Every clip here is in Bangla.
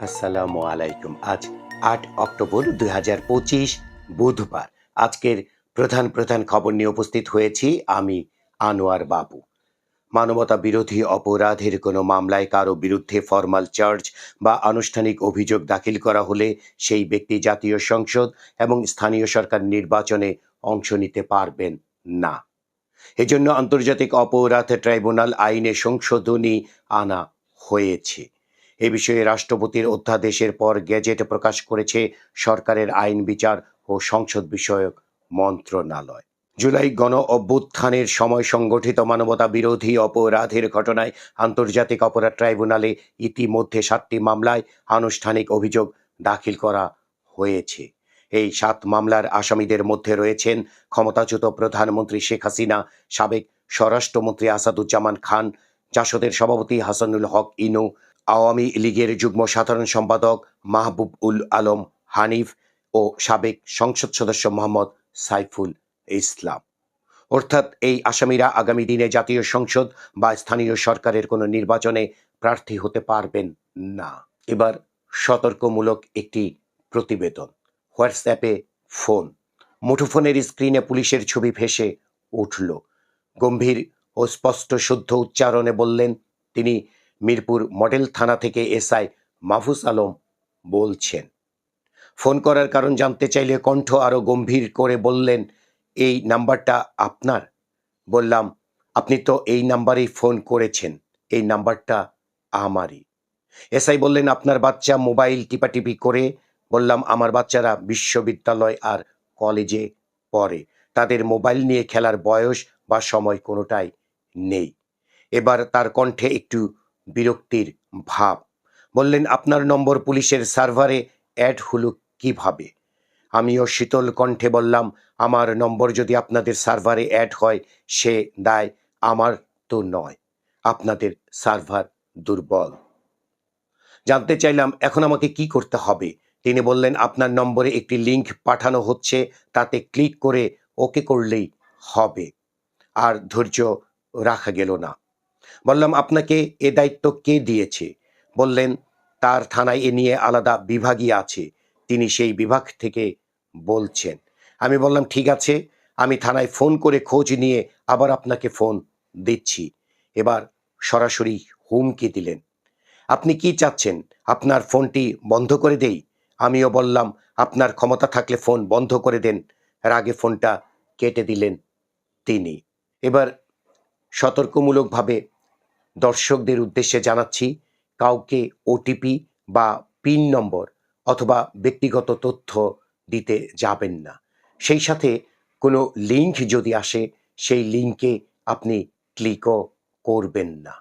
আসসালামু আলাইকুম। আজ আট অক্টোবর দুই হাজার পঁচিশ বুধবার। আজকের প্রধান প্রধান খবর নিয়ে উপস্থিত হয়েছি আমি, আনোয়ার বাবু। মানবতা বিরোধী অপরাধের কোনো মামলায় কারও বিরুদ্ধে ফরমাল চার্জ বা আনুষ্ঠানিক অভিযোগ দাখিল করা হলে সেই ব্যক্তি জাতীয় সংসদ এবং স্থানীয় সরকার নির্বাচনে অংশ নিতে পারবেন না। এজন্য আন্তর্জাতিক অপরাধ ট্রাইব্যুনাল আইনে সংশোধনী আনা হয়েছে। এ বিষয়ে রাষ্ট্রপতির অধ্যাদেশের পর গেজেট প্রকাশ করেছে সরকারের আইন বিচার ও সংসদ বিষয়ক মন্ত্রণালয়। জুলাই গণ অভ্যুত্থানের সময় সংগঠিত মানবতা বিরোধী অপরাধের ঘটনায় আন্তর্জাতিক অপরাধ ট্রাইব্যুনালে ইতিমধ্যে সাতটি মামলায় আনুষ্ঠানিক অভিযোগ দাখিল করা হয়েছে। এই সাত মামলার আসামিদের মধ্যে রয়েছেন ক্ষমতাচ্যুত প্রধানমন্ত্রী শেখ হাসিনা, সাবেক স্বরাষ্ট্রমন্ত্রী আসাদুজ্জামান খান, জাসদের সভাপতি হাসানুল হক ইনু আওয়ামী লীগের যুগ্ম সাধারণ সম্পাদক মাহবুব উল আলম হানিফ ও সাবেক সংসদ সদস্য মোহাম্মদ সাইফুল ইসলাম। অর্থাৎ এই আসামিরা আগামী দিনে জাতীয় সংসদ বা স্থানীয় সরকারের কোনো নির্বাচনে প্রার্থী হতে পারবেন না। এবার সতর্কমূলক একটি প্রতিবেদন, হোয়াটসঅ্যাপে ফোন। মুঠোফোনের স্ক্রিনে পুলিশের ছবি ভেসে উঠল। গম্ভীর ও স্পষ্ট শুদ্ধ উচ্চারণে বললেন, তিনি মিরপুর মডেল থানা থেকে এসআই মাহফুজ আলম বলছেন। ফোন করার কারণ জানতে চাইলে কণ্ঠ আরও গম্ভীর করে বললেন, এই নাম্বারটা আপনার? বললাম, আপনি তো এই নাম্বারেই ফোন করেছেন, এই নাম্বারটা আমারই। এসআই বললেন, আপনার বাচ্চা মোবাইল টিপাটিপি করে। বললাম, আমার বাচ্চারা বিশ্ববিদ্যালয় আর কলেজে পড়ে। তাদের মোবাইল নিয়ে খেলার বয়স বা সময় কোনোটাই নেই। এবার তার কণ্ঠে একটু বিরক্তির ভাব। বললেন, আপনার নম্বর পুলিশের সার্ভারে অ্যাড হলো কীভাবে? আমিও শীতল কণ্ঠে বললাম, আমার নম্বর যদি আপনাদের সার্ভারে অ্যাড হয়, সে দায় আমার তো নয়। আপনাদের সার্ভার দুর্বল। জানতে চাইলাম, এখন আমাকে কি করতে হবে? তিনি বললেন, আপনার নম্বরে একটি লিংক পাঠানো হচ্ছে, তাতে ক্লিক করে ওকে করলেই হবে। আর ধৈর্য রাখা গেল না। বললাম, আপনাকে এ দায়িত্ব কে দিয়েছে? বললেন, তার থানায় এ নিয়ে আলাদা বিভাগই আছে, তিনি সেই বিভাগ থেকে বলছেন। আমি বললাম, ঠিক আছে, আমি থানায় ফোন করে খোঁজ নিয়ে আবার আপনাকে ফোন দিচ্ছি। এবার সরাসরি হুমকি দিলেন, আপনি কি চাচ্ছেন? আপনার ফোনটি বন্ধ করে দেই? আমিও বললাম, আপনার ক্ষমতা থাকলে ফোন বন্ধ করে দেন। রাগে ফোনটা কেটে দিলেন তিনি। এবার সতর্কমূলকভাবে দর্শকদের উদ্দেশ্যে জানাচ্ছি, কাউকে ওটিপি বা পিন নম্বর অথবা ব্যক্তিগত তথ্য দিতে যাবেন না। সেই সাথে কোনো লিঙ্ক যদি আসে, সেই লিঙ্কে আপনি ক্লিকও করবেন না।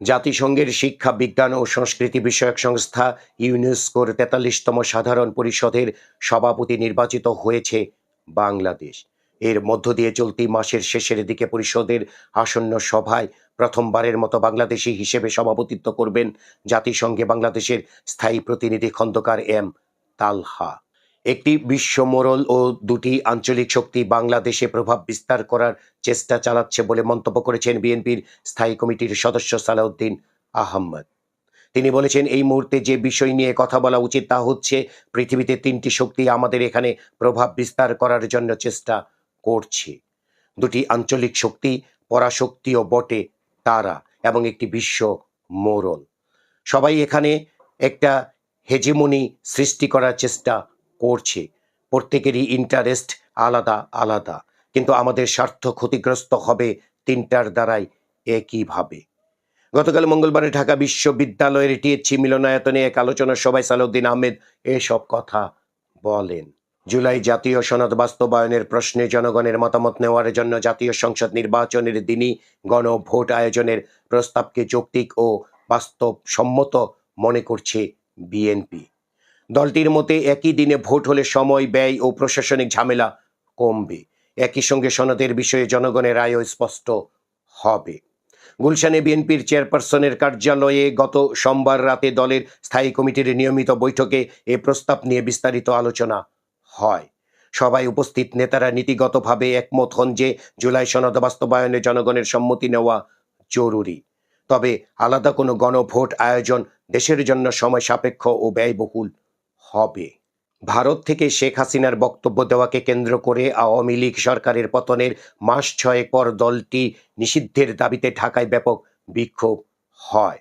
জাতিসংঘের শিক্ষা, বিজ্ঞান ও সংস্কৃতি বিষয়ক সংস্থা ইউনেস্কোর তেতাল্লিশতম সাধারণ পরিষদের সভাপতি নির্বাচিত হয়েছে বাংলাদেশ। এর মধ্য দিয়ে চলতি মাসের শেষের দিকে পরিষদের আসন্ন সভায় প্রথমবারের মতো বাংলাদেশি হিসেবে সভাপতিত্ব করবেন জাতিসংঘে বাংলাদেশের স্থায়ী প্রতিনিধি খন্দকার এম তালহা। একটি বিশ্ব মোড়ল ও দুটি আঞ্চলিক শক্তি বাংলাদেশে প্রভাব বিস্তার করার চেষ্টা চালাচ্ছে বলে মন্তব্য করেছেন বিএনপির স্থায়ী কমিটির সদস্য সালাউদ্দিন আহম্মদ তিনি বলেছেন, এই মুহূর্তে যে বিষয় নিয়ে কথা বলা উচিত তা হচ্ছে পৃথিবীতে তিনটি শক্তি আমাদের এখানে প্রভাব বিস্তার করার জন্য চেষ্টা করছে। দুটি আঞ্চলিক শক্তি পরাশক্তিও বটে, তারা এবং একটি বিশ্ব মোড়ল সবাই এখানে একটা হেজেমনি সৃষ্টি করার চেষ্টা করছে। প্রত্যেকেরই ইন্টারেস্ট আলাদা আলাদা। কিন্তু আমাদের স্বার্থ ক্ষতিগ্রস্ত হবে তিনটার দ্বারাই একইভাবে। গতকাল মঙ্গলবারে ঢাকা বিশ্ববিদ্যালয়ের টিএচসি মিলনায়তনে এক আলোচনা সভায় সালাউদ্দিন আহমেদ এসব কথা বলেন। জুলাই জাতীয় সনদ বাস্তবায়নের প্রশ্নে জনগণের মতামত নেওয়ার জন্য জাতীয় সংসদ নির্বাচনের দিনই গণভোট আয়োজনের প্রস্তাবকে যৌক্তিক ও বাস্তবসম্মত মনে করছে বিএনপি। দলটির মতে একই দিনে ভোট হলে সময়, ব্যয় ও প্রশাসনিক ঝামেলা কমবে। একই সঙ্গে সনদের বিষয়ে জনগণের রায়ও স্পষ্ট হবে। গুলশানে বিএনপির চেয়ারপারসনের কার্যালয়ে গত সোমবার রাতে দলের স্থায়ী কমিটির নিয়মিত বৈঠকে এ প্রস্তাব নিয়ে বিস্তারিত আলোচনা হয়। সবাই উপস্থিত নেতারা নীতিগতভাবে একমত হন যে জুলাই সনদ বাস্তবায়নে জনগণের সম্মতি নেওয়া জরুরি। তবে আলাদা কোনো গণভোট আয়োজন দেশের জন্য সময় সাপেক্ষ ও ব্যয়বহুল হবে। ভারত থেকে শেখ হাসিনার বক্তব্য দেওয়াকে কেন্দ্র করে আওয়ামী লীগ সরকারের পতনের মাস ছয়েক পর দলটি নিষিদ্ধের দাবিতে ঢাকায় ব্যাপক বিক্ষোভ হয়।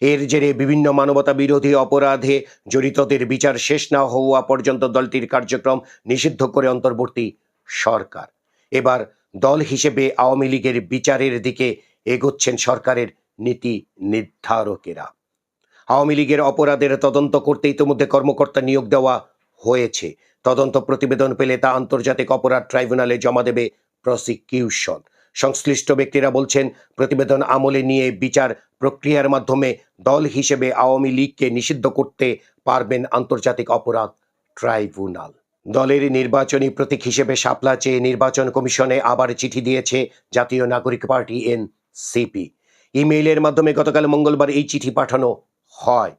এর জেরে বিভিন্ন মানবতা বিরোধী অপরাধে জড়িতদের বিচার শেষ না হওয়া পর্যন্ত দলটির কার্যক্রম নিষিদ্ধ করে অন্তর্বর্তী সরকার। এবার দল হিসেবে আওয়ামী লীগের বিচারের দিকে এগোচ্ছেন সরকারের নীতি নির্ধারকেরা। আওয়ামী লীগের অপরাধের তদন্ত করতে ইতিমধ্যে কর্মকর্তা নিয়োগ দেওয়া হয়েছে। তদন্ত প্রতিবেদন পেলে তা আন্তর্জাতিক অপরাধ ট্রাইব্যুনালে জমা দেবে প্রসিকিউশন। সংশ্লিষ্ট ব্যক্তিরা বলছেন, প্রতিবেদন আমলে নিয়ে বিচার প্রক্রিয়ার মাধ্যমে দল হিসেবে আওয়ামী লীগকে নিষিদ্ধ করতে পারবেন আন্তর্জাতিক অপরাধ ট্রাইব্যুনাল। দলের নির্বাচনী প্রতীক হিসেবে শাপলা চেয়ে নির্বাচন কমিশনে আবার চিঠি দিয়েছে জাতীয় নাগরিক পার্টি এন সিপি ইমেইলের মাধ্যমে গতকাল মঙ্গলবার এই চিঠি পাঠানো হয়।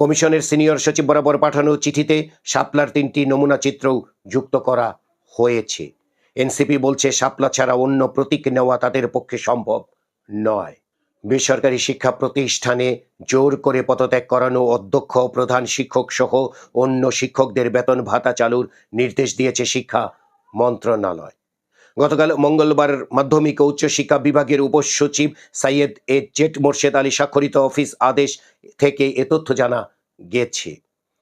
কমিশনের সিনিয়র সচিব বরাবর পাঠানো চিঠিতে শাপলার তিনটি নমুনা চিত্রও যুক্ত করা হয়েছে। এনসিপি বলছে শাপলা ছাড়া অন্য প্রতীক নেওয়া তাদের পক্ষে সম্ভব নয়। বেসরকারি শিক্ষা প্রতিষ্ঠানে জোর করে পদত্যাগ করানো অধ্যক্ষ, প্রধান শিক্ষক সহ অন্য শিক্ষকদের বেতন ভাতা চালুর নির্দেশ দিয়েছে শিক্ষা মন্ত্রণালয়। গতকাল মঙ্গলবার মাধ্যমিক ও উচ্চশিক্ষা বিভাগের উপসচিব সাইয়েদ এ জেট মোর্শেদ আলী স্বাক্ষরিত অফিস আদেশ থেকে এ তথ্য জানা গেছে।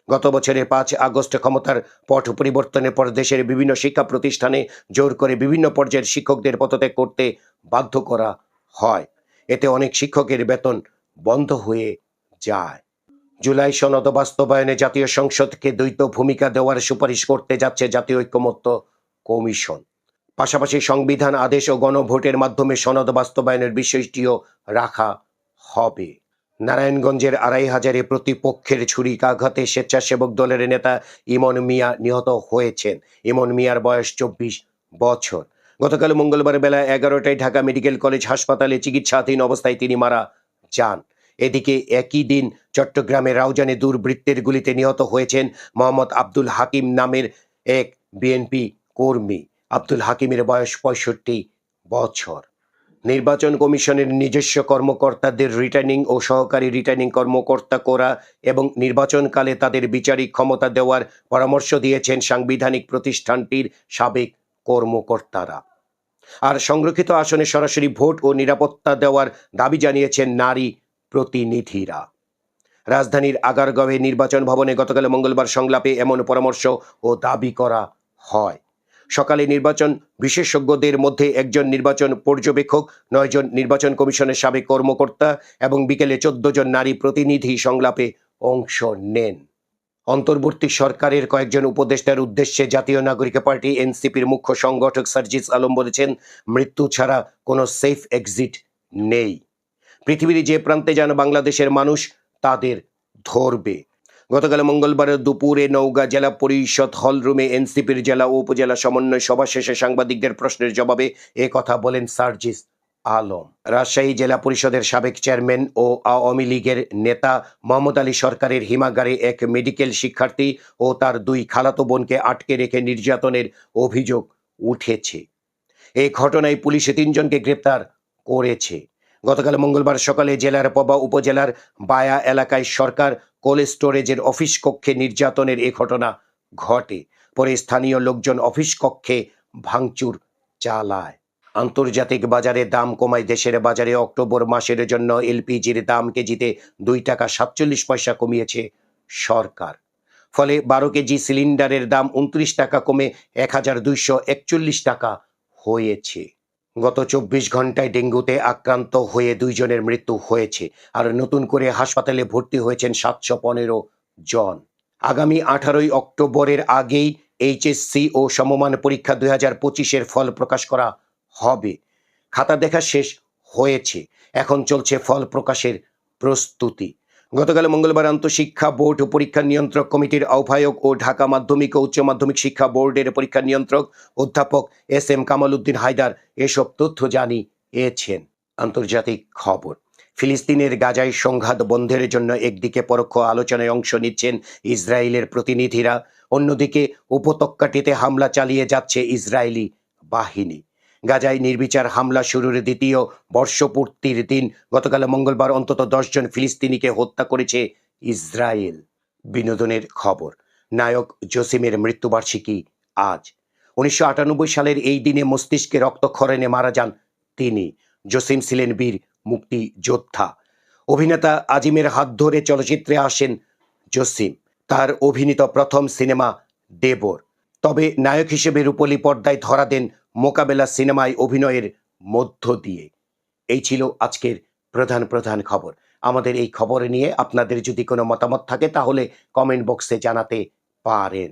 গত বছরের পাঁচ আগস্ট ক্ষমতার পট পরিবর্তনের পর দেশের বিভিন্ন শিক্ষা প্রতিষ্ঠানে জোর করে বিভিন্ন পর্যায়ের শিক্ষকদের পদত্যাগ করতে বাধ্য করা হয়। এতে অনেক শিক্ষকের বেতন বন্ধ হয়ে যায়। জুলাই সনদ বাস্তবায়নে জাতীয় সংসদকে দ্বৈত ভূমিকা দেওয়ার সুপারিশ করতে যাচ্ছে জাতীয় ঐক্যমত্য কমিশন। পাশাপাশি সংবিধান, আদেশ ও গণভোটের মাধ্যমে সনদ বাস্তবায়নের বিষয়টিও রাখা হবে। নারায়ণগঞ্জের আড়াই হাজারে প্রতিপক্ষের ছুরিকাঘাতে স্বেচ্ছাসেবক দলের নেতা ইমন মিয়া নিহত হয়েছেন। ইমন মিয়ার বয়স চব্বিশ বছর। গতকাল মঙ্গলবার বেলা এগারোটায় ঢাকা মেডিকেল কলেজ হাসপাতালে চিকিৎসাধীন অবস্থায় তিনি মারা যান। এদিকে একই দিন চট্টগ্রামের রাউজানে দুর্বৃত্তের গুলিতে নিহত হয়েছেন মোহাম্মদ আব্দুল হাকিম নামের এক বিএনপি কর্মী। আব্দুল হাকিমের বয়স পঁয়ষট্টি বছর। নির্বাচন কমিশনের নিজস্ব কর্মকর্তাদের রিটার্নিং ও সহকারী রিটার্নিং কর্মকর্তা করা এবং নির্বাচনকালে তাদের বিচারিক ক্ষমতা দেওয়ার পরামর্শ দিয়েছেন সাংবিধানিক প্রতিষ্ঠানটির সাবেক কর্মকর্তারা। আর সংরক্ষিত আসনে সরাসরি ভোট ও নিরাপত্তা দেওয়ার দাবি জানিয়েছেন নারী প্রতিনিধিরা। রাজধানীর আগারগাঁওয়ে নির্বাচন ভবনে গতকাল মঙ্গলবার সংলাপে এমন পরামর্শ ও দাবি করা হয়। সকালে নির্বাচন বিশেষজ্ঞদের মধ্যে একজন নির্বাচন পর্যবেক্ষক নয়জন নির্বাচন কমিশনের সাবেক কর্মকর্তা এবং বিকেলে চোদ্দ জন নারী প্রতিনিধি সংলাপে অংশ নেন। অন্তর্বর্তী সরকারের কয়েকজন উপদেষ্টার উদ্দেশ্যে জাতীয় নাগরিক পার্টি এনসিপির মুখ্য সংগঠক সার্জিস আলম বলেছেন, মৃত্যু ছাড়া কোনো সেফ এক্সিট নেই। পৃথিবীর যে প্রান্তে যান বাংলাদেশের মানুষ, তাদের ধরবে। গতকাল মঙ্গলবার দুপুরে নওগাঁ জেলা পরিষদ হলরুমে এনসিপির জেলা ও উপজেলা সমন্বয় সভা শেষে সাংবাদিকদের প্রশ্নের জবাবে এ কথা বলেন সার্জিস আলম। রাজশাহী জেলা পরিষদের সাবেক চেয়ারম্যান ও আওয়ামী লীগের নেতা মোহাম্মদ আলী সরকারের হিমাগারে এক মেডিকেল শিক্ষার্থী ও তার দুই খালাতো বোনকে আটকে রেখে নির্যাতনের অভিযোগ উঠেছে। এই ঘটনায় পুলিশে তিনজনকে গ্রেপ্তার করেছে। গতকাল মঙ্গলবার সকালে জেলার পবা উপজেলার বায়া এলাকায় সরকার কোল্ড স্টোরেজের অফিস কক্ষে নির্যাতনের এ ঘটনা ঘটে। পরে স্থানীয় লোকজন অফিস কক্ষে ভাঙচুর চালায়। আন্তর্জাতিক বাজারে দাম কমায় দেশের বাজারে অক্টোবর মাসের জন্য এলপিজির দাম কেজিতে দুই টাকা সাতচল্লিশ পয়সা কমিয়েছে সরকার। ফলে বারো কেজি সিলিন্ডারের দাম উনত্রিশ টাকা কমে এক হাজার দুইশো একচল্লিশ টাকা হয়েছে। গত চব্বিশ ঘন্টায় ডেঙ্গুতে আক্রান্ত হয়ে দুইজনের মৃত্যু হয়েছে আর নতুন করে হাসপাতালে ভর্তি হয়েছেন সাতশো পনেরো জন। আগামী আঠারোই অক্টোবরের আগেই এইচএসসি ও সমমান পরীক্ষা দুই হাজার পঁচিশের ফল প্রকাশ করা হবে। খাতা দেখা শেষ হয়েছে। এখন চলছে ফল প্রকাশের প্রস্তুতি। গতকাল মঙ্গলবার আন্তঃশিক্ষা বোর্ড পরীক্ষা নিয়ন্ত্রক কমিটির আহ্বায়ক ও ঢাকা মাধ্যমিক ও উচ্চ মাধ্যমিক শিক্ষা বোর্ডের পরীক্ষা নিয়ন্ত্রক অধ্যাপক এস এম কামাল উদ্দিন হায়দার এসব তথ্য জানিয়েছেন। আন্তর্জাতিক খবর, ফিলিস্তিনের গাজায় সংঘাত বন্ধের জন্য একদিকে পরোক্ষ আলোচনায় অংশ নিচ্ছেন ইসরায়েলের প্রতিনিধিরা, অন্যদিকে উপত্যকাটিতে হামলা চালিয়ে যাচ্ছে ইসরায়েলি বাহিনী। গাজায় নির্বিচার হামলা শুরুর দ্বিতীয় বর্ষপূর্তির দিন। গতকাল মঙ্গলবার অন্তত দশজন ফিলিস্তিনিকে হত্যা করেছে ইসরায়েল। বিনোদনের খবর, নায়ক জসিমের মৃত্যুবার্ষিকী আজ। উনিশশো আটানব্বই সালের এই দিনে মস্তিষ্কে রক্তক্ষরণে মারা যান তিনি। জসিম ছিলেন বীর মুক্তি যোদ্ধা অভিনেতা আজিমের হাত ধরে চলচ্চিত্রে আসেন জসিম। তার অভিনীত প্রথম সিনেমা দেবর। তবে নায়ক হিসেবে রূপলী পর্দায় ধরা দেন মোকাবেলা সিনেমায় অভিনয়ের মধ্য দিয়ে। এই ছিল আজকের প্রধান প্রধান খবর। আমাদের এই খবর নিয়ে আপনাদের যদি কোনো মতামত থাকে তাহলে কমেন্ট বক্সে জানাতে পারেন।